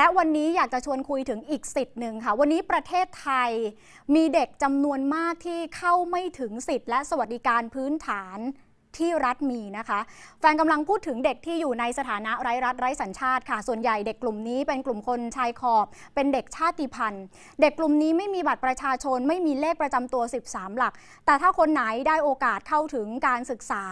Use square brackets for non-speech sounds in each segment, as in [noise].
และวันนี้อยากจะชวนคุยถึงอีกสิทธิ์หนึ่งค่ะ วันนี้ประเทศไทยมีเด็กจำนวนมากที่เข้าไม่ถึงสิทธิ์และสวัสดิการพื้นฐาน ที่รัฐมีนะคะ แฟนกำลังพูดถึงเด็กที่อยู่ในสถานะไร้รัฐไร้สัญชาติค่ะ ส่วนใหญ่เด็กกลุ่มนี้เป็นกลุ่มคนชายขอบ เป็นเด็กชาติพันธุ์ เด็กกลุ่มนี้ไม่มีบัตรประชาชน ไม่มีเลขประจำตัว 13 หลัก แต่ถ้าคนไหนได้โอกาสเข้าถึงการศึกษา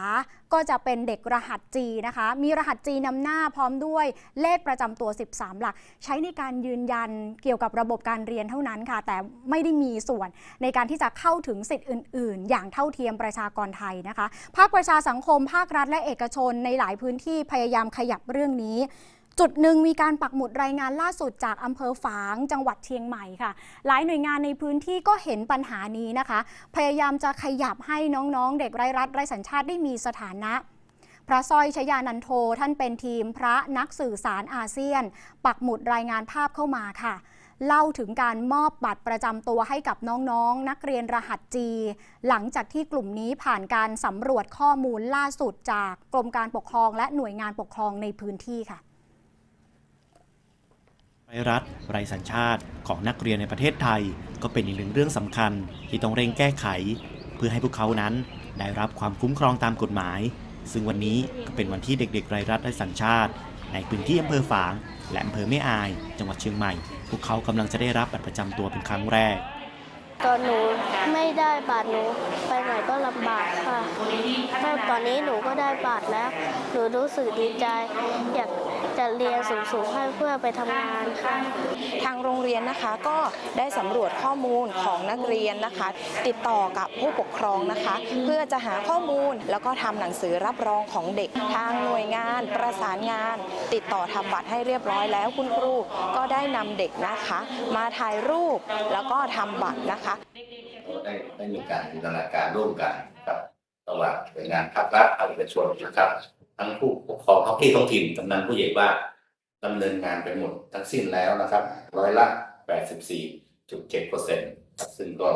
ก็จะเป็นเด็กรหัสจีนะคะ มีรหัสจีนำหน้าพร้อมด้วยเลขประจำตัว 13 หลัก ใช้ในการยืนยันเกี่ยวกับระบบการเรียนเท่านั้นค่ะ แต่ไม่ได้มีส่วนในการที่จะเข้าถึงสิทธิ์อื่น ๆ อย่างเท่าเทียมประชากรไทยนะคะ ภาคประชาสังคมภาครัฐและเอกชนในหลายพื้นที่พยายามขยับเรื่องนี้ จุดหนึ่งมีการปักหมุดรายงานล่าสุดจากอำเภอฝางจังหวัดเชียงใหม่ค่ะ หลายหน่วยงานในพื้นที่ก็เห็นปัญหานี้นะคะ พยายามจะขยับให้น้องๆ เด็กไร้รัฐไร้สัญชาติได้มีสถานะพระสร้อยชยานันโทท่านเป็นทีมพระนักสื่อสารอาเซียน ปักหมุดรายงานภาพเข้ามาค่ะ เล่าถึงการมอบบัตรประจำตัวให้กับน้องๆ นักเรียนรหัสจี หลังจากที่กลุ่มนี้ผ่านการสำรวจข้อมูลล่าสุดจากกรมการปกครองและหน่วยงานปกครองในพื้นที่ค่ะไรรัฐไรสัญชาติของนักเรียนในประเทศไทย ก็เป็นอีกหนึ่งเรื่องสำคัญที่ต้องเร่งแก้ไข เพื่อให้พวกเขานั้นได้รับความคุ้มครองตามกฎหมาย ซึ่งวันนี้ก็เป็นวันที่เด็กๆไรรัฐไรสัญชาติ ในพื้นที่อำเภอฝาง และอำเภอแม่อาย จังหวัดเชียงใหม่ พวกเขากำลังจะได้รับบัตรประจำตัวเป็นครั้งแรก ตอนหนูไม่ได้บัตรหนูไปไหนก็ลำบากค่ะถ้าตอนนี้หนูก็ได้บัตรแล้ว หนูรู้สึกดีใจ อยาก จะเรียนสูงๆให้เพื่อไปทำงานค่ะ ทางโรงเรียนนะคะก็ได้สำรวจข้อมูลของนักเรียนนะคะ ติดต่อกับผู้ปกครองนะคะ เพื่อจะหาข้อมูลแล้วก็ทำหนังสือรับรองของเด็กทางหน่วยงาน ประสานงาน ติดต่อทำบัตรให้เรียบร้อยแล้วคุณครูก็ได้นำเด็กนะคะ มาถ่ายรูปแล้วก็ทำบัตรนะคะเราได้ได้มีการจินตนาการร่วมกันกับระหว่างหน่วยงานภาครัฐภาคเอกชนนะครับ ทั้งผู้ปกครองท้องที่ท้องถิ่นกำนันผู้ใหญ่บ้านดำเนินงานไปหมดทั้งสิ้นแล้วนะครับ ร้อยละ 84.7เปอร์เซ็นต์ซึ่งก็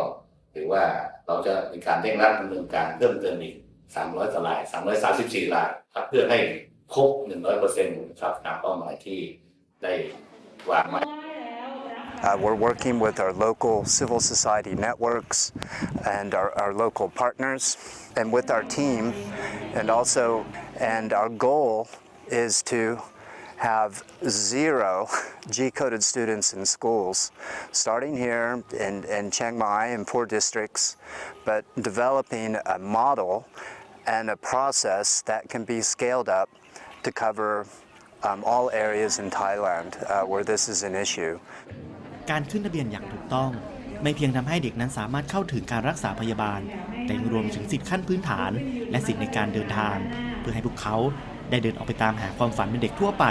ถือว่าเราจะมีการเร่งรัดดำเนินการเพิ่มเติมอีก 300กว่าลาย 334รายครับเพื่อให้ครบ 100เปอร์เซ็นต์ครับตามเป้าหมายที่ได้วางไว้ Uh, we're working with our local civil society networks and our, our local partners and with our team and also and our goal is to have zero [laughs] G-coded students in schools, starting here in, in Chiang Mai in four districts, but developing a model and a process that can be scaled up to cover um, all areas in Thailand uh, where this is an issue. การขึ้นทะเบียนอย่างถูกต้อง ไม่เพียงทำให้เด็กนั้นสามารถเข้าถึงการรักษาพยาบาล แต่ยังรวมถึงสิทธิขั้นพื้นฐาน และสิทธิในการเดินทาง เพื่อให้พวกเขาได้เดินออกไปตามหาความฝันเป็นเด็กทั่วไป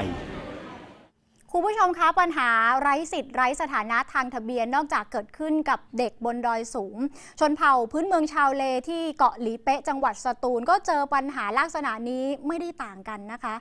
คุณผู้ชมคะปัญหาไร้สิทธิ์ไร้สถานะทางทะเบียนนอกจากเกิดขึ้นกับเด็กบนดอยสูง ชนเผ่าพื้นเมืองชาวเลที่เกาะหลีเป๊ะจังหวัดสตูล ก็เจอปัญหาลักษณะนี้ไม่ได้ต่างกันนะคะ